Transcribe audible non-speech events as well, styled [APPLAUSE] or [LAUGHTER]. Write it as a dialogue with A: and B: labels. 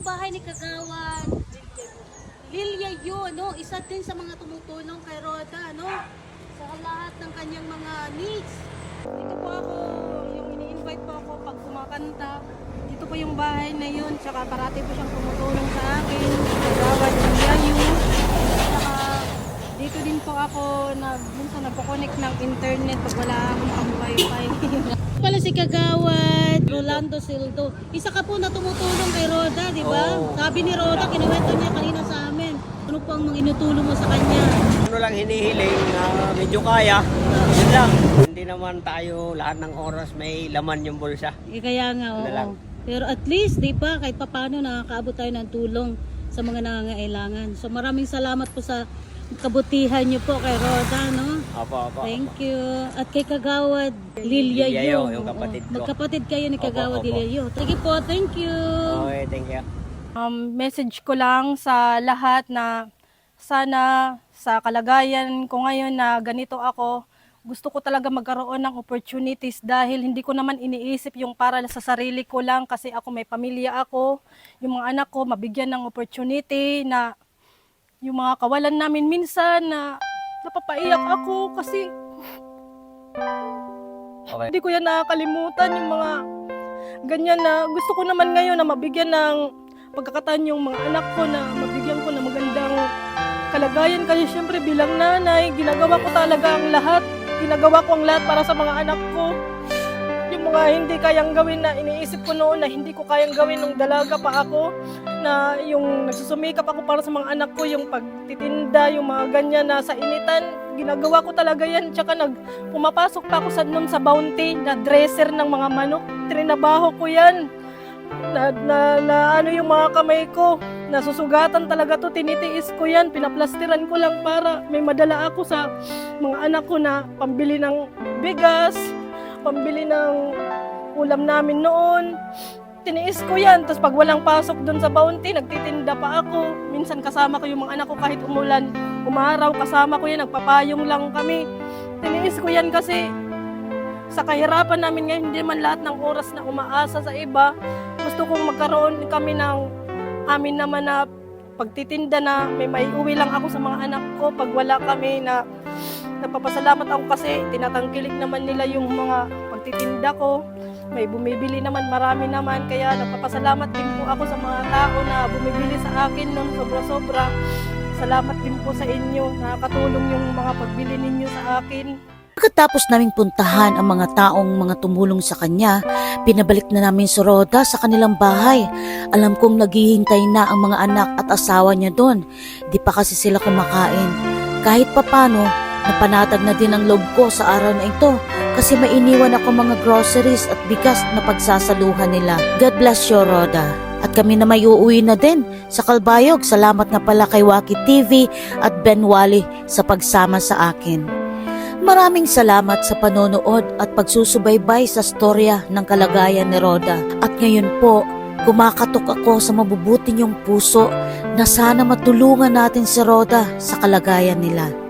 A: yung bahay ni Kagawad Lilia yun, no? Isa din sa mga tumutulong kay Roda, no? Sa lahat ng kanyang mga needs. Dito po ako, yung ini-invite po ako pag kumakanta. Dito po yung bahay na yun, tsaka parati po siyang tumutulong sa akin. Kagawad Lilia yun. Dito din po ako nag minsan nagko-connect ng internet pag wala akong pang wifi. [LAUGHS] pala si Kagawad Rolando Sildo. Isa ka po na tumutulong kay Roda, di ba?
B: Oo.
A: Sabi ni Roda, kinuwento niya kanina sa amin. Ano po ang mga inutulong mo sa kanya?
B: Ano lang hinihiling na medyo kaya, yun lang. Hindi naman tayo lahat ng oras may laman yung bulsa.
A: Eh, kaya nga.
B: Ano lang.
A: Pero at least, di ba, kahit papano nakakaabot tayo ng tulong sa mga nangangailangan. So maraming salamat po sa kabutihan niyo po kay Roda, no?
B: Apo, apo.
A: Thank you. At kay Kagawad Lilia Yo.
B: yung kapatid ko.
A: Magkapatid kayo ni
B: Opo,
A: Kagawad
B: opo.
A: Lilia Yo. Sige po, thank you.
B: Okay, thank you.
C: Um, message ko lang sa lahat na sana sa kalagayan ko ngayon na ganito ako, gusto ko talaga magkaroon ng opportunities dahil hindi ko naman iniisip yung para sa sarili ko lang kasi ako may pamilya ako, yung mga anak ko mabigyan ng opportunity na yung mga kawalan namin minsan na napapaiyak ako kasi
B: Okay.
C: hindi ko yan nakakalimutan yung mga ganyan na gusto ko naman ngayon na mabigyan ng pagkakataon yung mga anak ko na mabigyan ko ng magandang kalagayan. Kasi syempre bilang nanay ginagawa ko talaga ang lahat. Ginagawa ko ang lahat para sa mga anak ko yung mga hindi kayang gawin na iniisip ko noon na hindi ko kayang gawin nung dalaga pa ako na yung nagsusumikap ako para sa mga anak ko yung pagtitinda yung mga ganyan na sa initan. Ginagawa ko talaga yan. Tsaka nag pumapasok pa ako sa nun sa bounty na dresser ng mga manok. Trinabaho ko yan. Na, na, na ano yung mga kamay ko? Nasusugatan talaga to. Tinitiis ko yan. Pinaplastiran ko lang para may madala ako sa mga anak ko na pambili ng bigas pambili ng ulam namin noon. Tiniis ko yan. Tapos pag walang pasok doon sa bounty nagtitinda pa ako. Minsan kasama ko yung mga anak ko kahit umulan. Umaraw kasama ko yan. Nagpapayong lang kami. Tiniis ko yan kasi sa kahirapan namin ngayon, hindi man lahat ng oras na umaasa sa iba. Gusto kong magkaroon kami ng amin naman na pagtitinda na may maiuwi lang ako sa mga anak ko pag wala kami na napapasalamat ako kasi tinatangkilik naman nila yung mga pagtitinda ko. May bumibili naman, marami naman. Kaya napapasalamat din po ako sa mga tao na bumibili sa akin noon sobra-sobra. Salamat din po sa inyo. Nakakatulong yung mga pagbili ninyo sa akin.
D: Pagkatapos naming puntahan ang mga taong mga tumulong sa kanya, pinabalik na namin si Roda sa kanilang bahay. Alam kong naghihintay na ang mga anak at asawa niya doon. Di pa kasi sila kumakain. Kahit papano, napanatag na din ang loob ko sa araw na ito kasi may iniwan ako mga groceries at bigas na pagsasaluhan nila. God bless you, Roda. At kami na may uuwi na din sa Kalbayog. Salamat nga pala kay Waki TV at Ben Wally sa pagsama sa akin. Maraming salamat sa panonood at pagsusubaybay sa storya ng kalagayan ni Roda. At ngayon po, kumakatok ako sa mabubuti niyong puso na sana matulungan natin si Roda sa kalagayan nila.